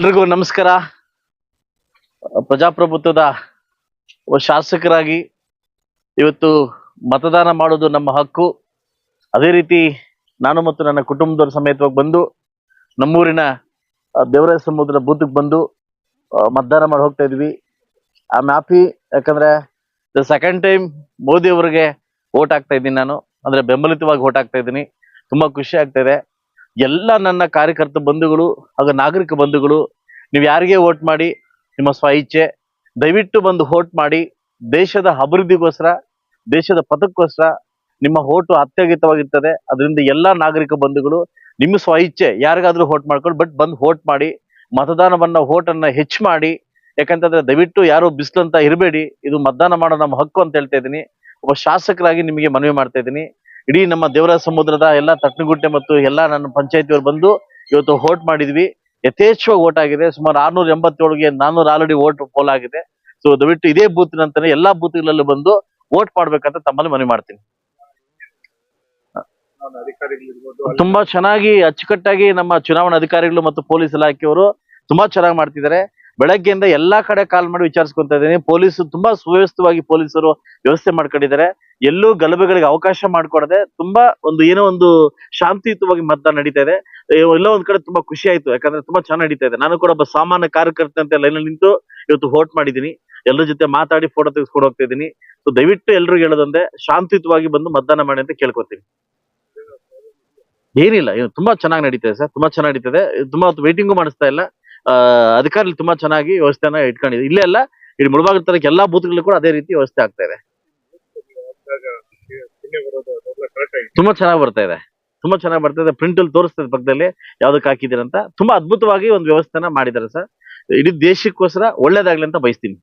ಎಲ್ರಿಗೂ ನಮಸ್ಕಾರ. ಪ್ರಜಾಪ್ರಭುತ್ವದ ಶಾಸಕರಾಗಿ ಇವತ್ತು ಮತದಾನ ಮಾಡೋದು ನಮ್ಮ ಹಕ್ಕು. ಅದೇ ರೀತಿ ನಾನು ಮತ್ತು ನನ್ನ ಕುಟುಂಬದವರ ಸಮೇತವಾಗಿ ಬಂದು ನಮ್ಮೂರಿನ ದೇವರಾಯ ಸಮುದ್ರ ಬೂತ್ಗೆ ಬಂದು ಮತದಾನ ಮಾಡಿ ಹೋಗ್ತಾ ಇದ್ವಿ. ಆ ಮ್ಯಾಪಿ ಯಾಕಂದ್ರೆ ದ ಸೆಕೆಂಡ್ ಟೈಮ್ ಮೋದಿ ಅವರಿಗೆ ವೋಟ್ ಹಾಕ್ತಾ ಇದ್ದೀನಿ ನಾನು. ಅಂದ್ರೆ ಬೆಂಬಲಿತವಾಗಿ ವೋಟ್ ಹಾಕ್ತಾ ಇದ್ದೀನಿ. ತುಂಬಾ ಖುಷಿ ಆಗ್ತಾ ಇದೆ. ಎಲ್ಲ ನನ್ನ ಕಾರ್ಯಕರ್ತ ಬಂಧುಗಳು ಹಾಗೂ ನಾಗರಿಕ ಬಂಧುಗಳು, ನೀವು ಯಾರಿಗೆ ವೋಟ್ ಮಾಡಿ, ನಿಮ್ಮ ಸ್ವ ಇಚ್ಛೆ, ದಯವಿಟ್ಟು ಬಂದು ವೋಟ್ ಮಾಡಿ, ದೇಶದ ಅಭಿವೃದ್ಧಿಗೋಸ್ಕರ, ದೇಶದ ಪಥಕ್ಕೋಸ್ಕರ ನಿಮ್ಮ ಓಟು ಅತ್ಯಗತ್ಯವಾಗಿರ್ತದೆ. ಅದರಿಂದ ಎಲ್ಲಾ ನಾಗರಿಕ ಬಂಧುಗಳು, ನಿಮ್ಮ ಸ್ವ ಇಚ್ಛೆ, ಯಾರಿಗಾದ್ರೂ ವೋಟ್ ಮಾಡ್ಕೊಂಡು ಬಟ್ ಬಂದು ವೋಟ್ ಮಾಡಿ, ಮತದಾನವನ್ನ, ವೋಟನ್ನ ಹೆಚ್ಚು ಮಾಡಿ, ಯಾಕಂತಂದ್ರೆ ದಯವಿಟ್ಟು ಯಾರು ಬಿಸಿಲಂತ ಇರಬೇಡಿ. ಇದು ಮತದಾನ ಮಾಡೋ ನಮ್ಮ ಹಕ್ಕು ಅಂತ ಹೇಳ್ತಾ ಇದ್ದೀನಿ. ಒಬ್ಬ ಶಾಸಕರಾಗಿ ನಿಮಗೆ ಮನವಿ ಮಾಡ್ತಾ ಇದ್ದೀನಿ. ಇಡೀ ನಮ್ಮ ದೇವರ ಸಮುದ್ರದ ಎಲ್ಲ ತಟ್ಟನಗುಟ್ಟೆ ಮತ್ತು ಎಲ್ಲ ನನ್ನ ಪಂಚಾಯತಿಯವರು ಬಂದು ಇವತ್ತು ವೋಟ್ ಮಾಡಿದ್ವಿ. ಯಥೇಚ್ಛವಾಗಿ ವೋಟ್ ಆಗಿದೆ. ಸುಮಾರು ಆರ್ನೂರ ಎಂಬತ್ತೇಳಿಗೆ ನಾನ್ನೂರ ಆಲ್ರೆಡಿ ವೋಟ್ ಪೋಲ್ ಆಗಿದೆ. ಸೊ ದಯವಿಟ್ಟು ಇದೇ ಬೂತ್ ನಂತರ ಎಲ್ಲಾ ಬೂತ್ಗಳಲ್ಲೂ ಬಂದು ವೋಟ್ ಮಾಡ್ಬೇಕಂತ ತಮ್ಮಲ್ಲಿ ಮನವಿ ಮಾಡ್ತೀನಿ. ತುಂಬಾ ಚೆನ್ನಾಗಿ ಅಚ್ಚುಕಟ್ಟಾಗಿ ನಮ್ಮ ಚುನಾವಣಾ ಅಧಿಕಾರಿಗಳು ಮತ್ತು ಪೊಲೀಸ್ ಇಲಾಖೆಯವರು ತುಂಬಾ ಚೆನ್ನಾಗಿ ಮಾಡ್ತಿದ್ದಾರೆ. ಬೆಳಗ್ಗೆಯಿಂದ ಎಲ್ಲಾ ಕಡೆ ಕಾಲ್ ಮಾಡಿ ವಿಚಾರಿಸ್ಕೊಂತ ಇದ್ದೀನಿ. ಪೊಲೀಸ್ ತುಂಬಾ ಸುವ್ಯವಸ್ಥಿತವಾಗಿ ಪೊಲೀಸರು ವ್ಯವಸ್ಥೆ ಮಾಡ್ಕೊಂಡಿದ್ದಾರೆ. ಎಲ್ಲೂ ಗಲಭೆಗಳಿಗೆ ಅವಕಾಶ ಮಾಡ್ಕೊಡದೆ ತುಂಬಾ ಒಂದು ಏನೋ ಒಂದು ಶಾಂತಿಯುತವಾಗಿ ಮತದಾನ ನಡೀತಾ ಇದೆ. ಎಲ್ಲೋ ಒಂದ್ ಕಡೆ ತುಂಬಾ ಖುಷಿ ಆಯ್ತು. ಯಾಕಂದ್ರೆ ತುಂಬಾ ಚೆನ್ನಾಗಿ ನಡೀತಾ ಇದೆ. ನಾನು ಕೂಡ ಒಬ್ಬ ಸಾಮಾನ್ಯ ಕಾರ್ಯಕರ್ತ ಅಂತ ಅಲ್ಲಿ ನಿಂತು ಇವತ್ತು ವೋಟ್ ಮಾಡಿದೀನಿ ಎಲ್ಲರ ಜೊತೆ ಮಾತಾಡಿ ಫೋಟೋ ತೆಗೆಸ್ಕೊಂಡು ಹೋಗ್ತಾ ಇದ್ದೀನಿ. ಸೊ ದಯವಿಟ್ಟು ಎಲ್ರು ಹೇಳೋದಂದ್ರೆ ಶಾಂತಿಯುತವಾಗಿ ಬಂದು ಮತದಾನ ಮಾಡಿ ಅಂತ ಕೇಳ್ಕೊತೀನಿ. ಏನಿಲ್ಲ ತುಂಬಾ ಚೆನ್ನಾಗಿ ನಡೀತದೆ ಸರ್. ತುಂಬಾ ಚೆನ್ನಾಗಿ ನಡೀತದೆ ತುಂಬಾ ಹೊತ್ತು ವೇಟಿಂಗು ಮಾಡಿಸ್ತಾ ಇಲ್ಲ. ಆ, ಅಧಿಕಾರಿಗಳು ತುಂಬಾ ಚೆನ್ನಾಗಿ ವ್ಯವಸ್ಥೆನ ಇಟ್ಕೊಂಡಿದೆ. ಇಲ್ಲೇ ಅಲ್ಲ ಇಲ್ಲಿ ಮುಳಬಾಗಿಲು ತನಕ ಎಲ್ಲಾ ಬೂತ್ಗಳು ಕೂಡ ಅದೇ ರೀತಿ ವ್ಯವಸ್ಥೆ ಆಗ್ತಾ ಇದೆ. ತುಂಬಾ ಚೆನ್ನಾಗಿ ಬರ್ತಾ ಇದೆ. ತುಂಬಾ ಚೆನ್ನಾಗಿ ಬರ್ತಾ ಇದೆ. ಪ್ರಿಂಟ್ ಅಲ್ಲಿ ತೋರಿಸ್ತದೆ ಪಕ್ಕದಲ್ಲಿ ಯಾವ್ದಕ್ಕೆ ಹಾಕಿದಿರ ಅಂತ. ತುಂಬಾ ಅದ್ಭುತವಾಗಿ ಒಂದು ವ್ಯವಸ್ಥೆನ ಮಾಡಿದಾರೆ ಸರ್. ಇಡೀ ದೇಶಕ್ಕೋಸ್ಕರ ಒಳ್ಳೇದಾಗ್ಲಿ ಅಂತ ಬಯಸ್ತೀನಿ.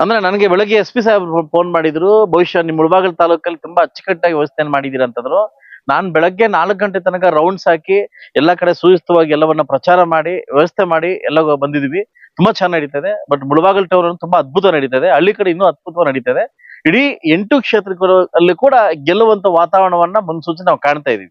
ಅಂದ್ರೆ ನನಗೆ ಬೆಳಗ್ಗೆ ಎಸ್ ಪಿ ಸಾಹೇಬ್ ಫೋನ್ ಮಾಡಿದ್ರು ಬಹುಶಃ ನಿಮ್ಮ ಮುಳಬಾಗಲ್ ತಾಲೂಕಲ್ಲಿ ತುಂಬಾ ಅಚ್ಚುಕಟ್ಟಾಗಿ ವ್ಯವಸ್ಥೆಯನ್ನು ಮಾಡಿದೀರ ಅಂತಂದ್ರು. ನಾನ್ ಬೆಳಗ್ಗೆ ನಾಲ್ಕು ಗಂಟೆ ತನಕ ರೌಂಡ್ಸ್ ಹಾಕಿ ಎಲ್ಲಾ ಕಡೆ ಸುವ್ಯವಸ್ಥಿತವಾಗಿ ಎಲ್ಲವನ್ನ ಪ್ರಚಾರ ಮಾಡಿ ವ್ಯವಸ್ಥೆ ಮಾಡಿ ಎಲ್ಲ ಬಂದಿದ್ವಿ. ತುಂಬಾ ಚೆನ್ನಾಗಿ ನಡೀತದೆ. ಬಟ್ ಮುಳಬಾಗಲ್ ಟವರ್ ತುಂಬಾ ಅದ್ಭುತ ನಡೀತದೆ. ಹಳ್ಳಿ ಕಡೆ ಇನ್ನೂ ಅದ್ಭುತವಾಗಿ ನಡೀತದೆ. ಇಡೀ ಎಂಟು ಕ್ಷೇತ್ರಗಳಲ್ಲಿ ಕೂಡ ಗೆಲ್ಲುವಂತ ವಾತಾವರಣವನ್ನ ಮುನ್ಸೂಚನೆ ನಾವು ಕಾಣ್ತಾ ಇದೀವಿ.